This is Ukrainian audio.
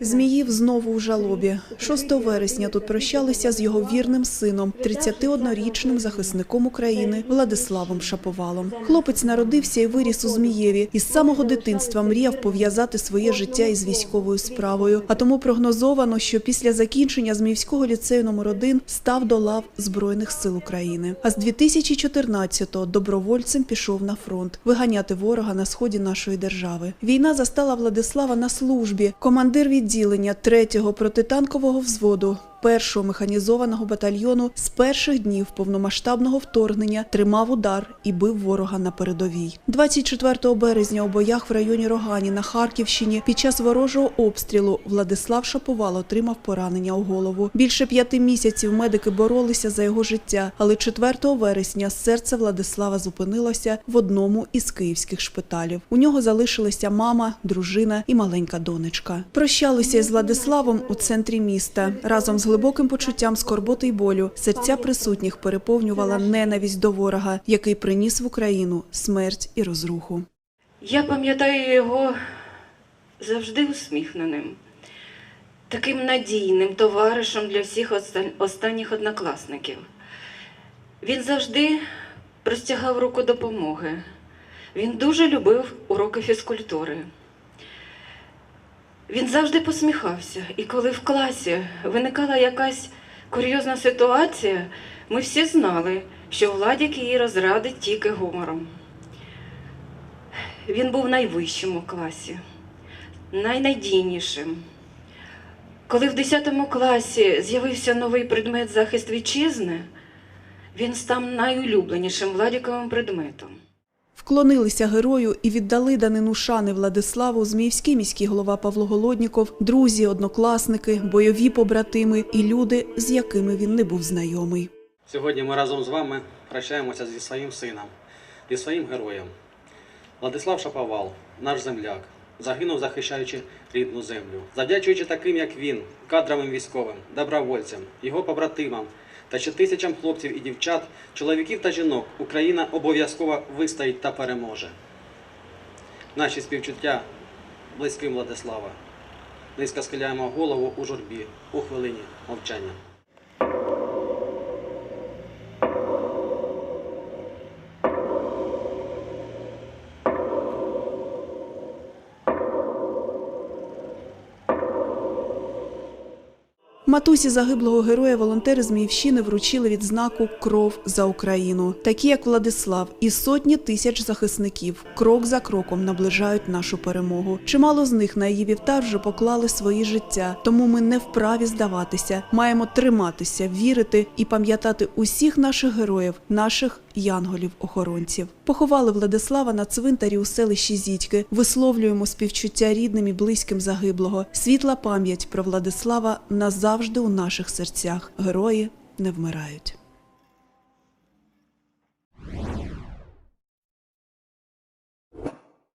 Зміїв знову у жалобі. 6 вересня тут прощалися з його вірним сином, 31-річним захисником України Владиславом Шаповалом. Хлопець народився і виріс у Змієві. І з самого дитинства мріяв пов'язати своє життя із військовою справою. А тому прогнозовано, що після закінчення Зміївського ліцею номер 1 став до лав Збройних сил України. А з 2014-го добровольцем пішов на фронт виганяти ворога на сході нашої держави. Війна застала Владислава на службі. Командир відділення 3-го протитанкового взводу. Першого механізованого батальйону з перших днів повномасштабного вторгнення тримав удар і бив ворога на передовій. 24 березня у боях в районі Рогані на Харківщині під час ворожого обстрілу Владислав Шаповал отримав поранення у голову. Більше п'яти місяців медики боролися за його життя, але 4 вересня серце Владислава зупинилося в одному із київських шпиталів. У нього залишилися мама, дружина і маленька донечка. Прощалися із Владиславом у центрі міста разом з глибоким почуттям скорботи й болю. Серця присутніх переповнювала ненависть до ворога, який приніс в Україну смерть і розруху. Я пам'ятаю його завжди усміхненим, таким надійним товаришем для всіх останніх однокласників. Він завжди простягав руку допомоги. Він дуже любив уроки фізкультури. Він завжди посміхався, і коли в класі виникала якась курйозна ситуація, ми всі знали, що Владік її розрадить тільки гумором. Він був найвищим у класі, найнадійнішим. Коли в 10 класі з'явився новий предмет захист вітчизни, він став найулюбленішим Владіковим предметом. Вклонилися герою і віддали данину шани Владиславу Зміївський міський голова Павло Голодніков, друзі, однокласники, бойові побратими і люди, з якими він не був знайомий. Сьогодні ми разом з вами прощаємося зі своїм сином, зі своїм героєм. Владислав Шаповал, наш земляк, загинув, захищаючи рідну землю. Завдячуючи таким, як він, кадровим військовим, добровольцям, його побратимам та ще тисячам хлопців і дівчат, чоловіків та жінок, Україна обов'язково вистоїть та переможе. Наші співчуття близьким Владислава. Низько схиляємо голову у журбі у хвилині мовчання. Матусі загиблого героя волонтери Зміївщини вручили відзнаку Кров за Україну, такі як Владислав і сотні тисяч захисників крок за кроком наближають нашу перемогу. Чимало з них на її вівтар вже поклали свої життя, тому ми не вправі здаватися. Маємо триматися, вірити і пам'ятати усіх наших героїв, наших янголів-охоронців. Поховали Владислава на цвинтарі у селищі Зітьки. Висловлюємо співчуття рідним і близьким загиблого. Світла пам'ять про Владислава назавжди у наших серцях. Герої не вмирають.